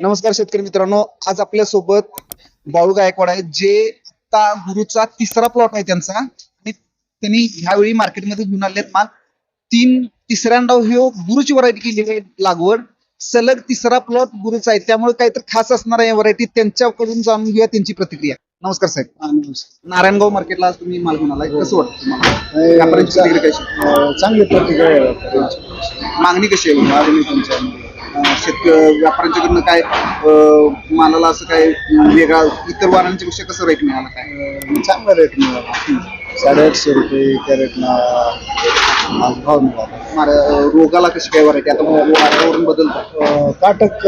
नमस्कार शेतकरी मित्रांनो आज आपल्यासोबत बाळू गायकवाड आहे जे आता गुरुचा तिसरा प्लॉट आहे त्यांचा. आणि त्यांनी ह्यावेळी मार्केटमध्ये घेऊन आले माल. तीन तिसऱ्यांदा ह्यो गुरुची व्हरायटी केली आहे लागवड. सलग तिसरा प्लॉट गुरुचा आहे. त्यामुळे काहीतरी खास असणार आहे व्हरायटी त्यांच्याकडून जाणून घेऊया त्यांची प्रतिक्रिया. नमस्कार साहेब. नारायणगाव मार्केटला आज तुम्ही माल घेऊन आलाय. कसं वाटतं तुम्हाला? चांगली प्रतिक्रिया. मागणी कशी आहे? मागणी. अं, शेतक व्यापाऱ्यांच्याकडनं काय मालाला असं काय वेगळा इतर वारांच्या पेक्षा कसं रेट मिळाला काय? चांगला रेट मिळाला. साडेआठशे रुपये कॅरेटना आज भाव मिळाला. मारा- रोगाला कशी काय व्हरायटी आता वा- वातावरण बदलतं. अं, काटक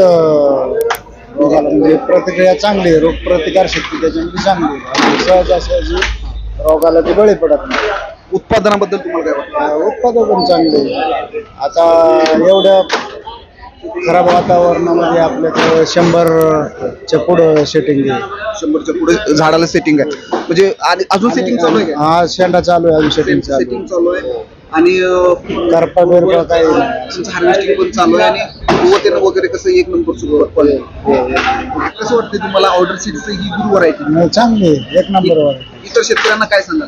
रोगाला म्हणजे प्रतिक्रिया चांगली आहे. रोग प्रतिकार शक्ती त्याच्यामध्ये चांगली आहे. आणि सहजासहजी रोगाला ते बळी पडत नाही. उत्पादनाबद्दल तुम्हाला काय वाटतं? उत्पादन पण चांगले आहे. आता एवढ्या खराब वातावरणामध्ये आपल्याकडे शंभरच्या पुढं सेटिंग आहे. शंभरच्या पुढे झाडाला सेटिंग आहे. म्हणजे आणि अजून सेटिंग चालू आहे हा शेंडा चालू आहे अजून सेटिंग चालू सेटिंग चालू आहे. आणि अं, करपा बिरपा काही नाही. तुमचं हार्वेस्टिंग पण चालू आहे आणि गुवतेनं वगैरे कसं एक नंबर सुरू कसं वाटतं तुम्हाला ऑर्डर सीटचं ही गुरु व्हरायटी नाही, चांगली आहे, एक नंबरवर आहे. इतर शेतकऱ्यांना काय सांगाल?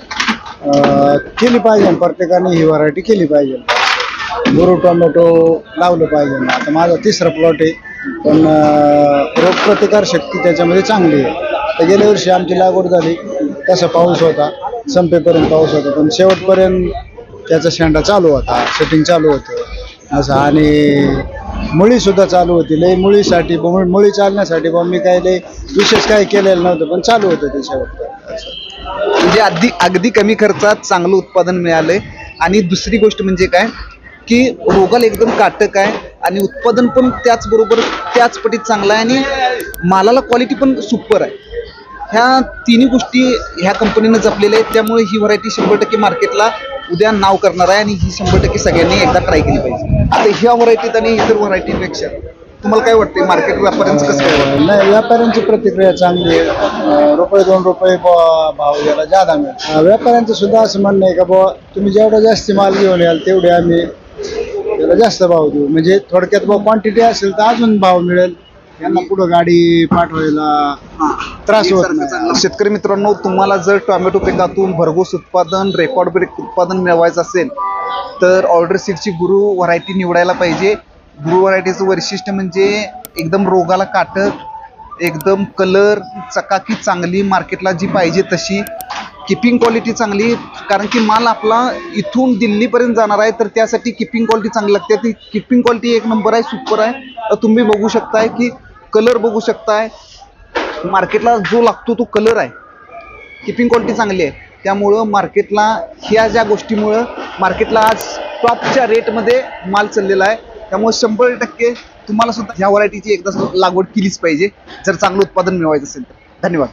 अं, केली पाहिजे प्रत्येकाने ही व्हरायटी केली पाहिजे. गुरु टोमॅटो लावलं पाहिजे ना. आता माझा तिसरा प्लॉट आहे. पण रोगप्रतिकार शक्ती त्याच्यामध्ये चांगली आहे. तर गेल्या वर्षी आमची लागवड झाली. तसा पाऊस होता. संपेपर्यंत पाऊस होता. पण शेवटपर्यंत त्याचा शेंडा चालू होता. सेटिंग चालू होतं. असं. आणि मुळी सुद्धा चालू होती. लई मुळीसाठी मुळी मुळी चालण्यासाठी बा मी काही लई विशेष काही केलेलं नव्हतं. पण चालू होतं ते शेवटपर्यंत. असं. म्हणजे अगदी अगदी कमी खर्चात चांगलं उत्पादन मिळालंय. आणि दुसरी गोष्ट म्हणजे काय? की रोगाला एकदम काटक आहे आणि उत्पादन पण त्याचबरोबर त्याच पटीत चांगलं आहे आणि मालाला क्वालिटी पण सुपर आहे. ह्या तिन्ही गोष्टी ह्या कंपनीनं जपलेल्या आहेत त्यामुळे ही व्हरायटी शंभर टक्के मार्केटला उद्या नाव करणार आहे आणि ही शंभर टक्के सगळ्यांनी एकदा ट्राय केली पाहिजे. आता ह्या व्हरायटीत आणि इतर व्हरायटीपेक्षा तुम्हाला काय वाटते मार्केट व्यापाऱ्यांचं कसं काय वाटतं नाही व्यापाऱ्यांची प्रतिक्रिया चांगली आहे. रुपये दोन रुपये भाव याला जादा मिळेल व्यापाऱ्यांचं सुद्धा असं म्हणणं आहे का बुवा तुम्ही जेवढा जास्त माल घेऊन याल तेवढे आम्ही त्याला जास्त भाव देऊ. म्हणजे थोडक्यात बुवा क्वांटिटी असेल तर अजून भाव मिळेल. यांना पुढं गाडी पाठवायला त्रास होत नाही. शेतकरी मित्रांनो तुम्हाला जर टोमॅटो पिकातून भरघोस उत्पादन रेकॉर्ड ब्रेक उत्पादन मिळवायचं असेल तर ऑर्डर सीटची गुरु व्हरायटी निवडायला पाहिजे. गुरु व्हरायटीचं वैशिष्ट्य म्हणजे एकदम रोगाला काटक एकदम कलर चकाकी चांगली मार्केटला जी पाहिजे तशी. किपिंग क्वालिटी चांगली कारण की माल आपला इथून दिल्लीपर्यंत जाणार आहे तर त्यासाठी किपिंग क्वालिटी चांगली लागते. ती किपिंग क्वालिटी एक नंबर आहे सुपर आहे. तर तुम्ही बघू शकताय की कलर बघू शकताय. मार्केटला जो लागतो तो कलर आहे. किपिंग क्वालिटी चांगली आहे. त्यामुळं मार्केटला ह्या ज्या गोष्टीमुळं मार्केटला आज टॉपच्या रेटमध्ये माल चाललेला आहे. त्यामुळे शंभर टक्के तुम्हाला सुद्धा ह्या व्हरायटीची एकदा लागवड केलीच पाहिजे. जर चांगलं उत्पादन मिळवायचं असेल तर. धन्यवाद.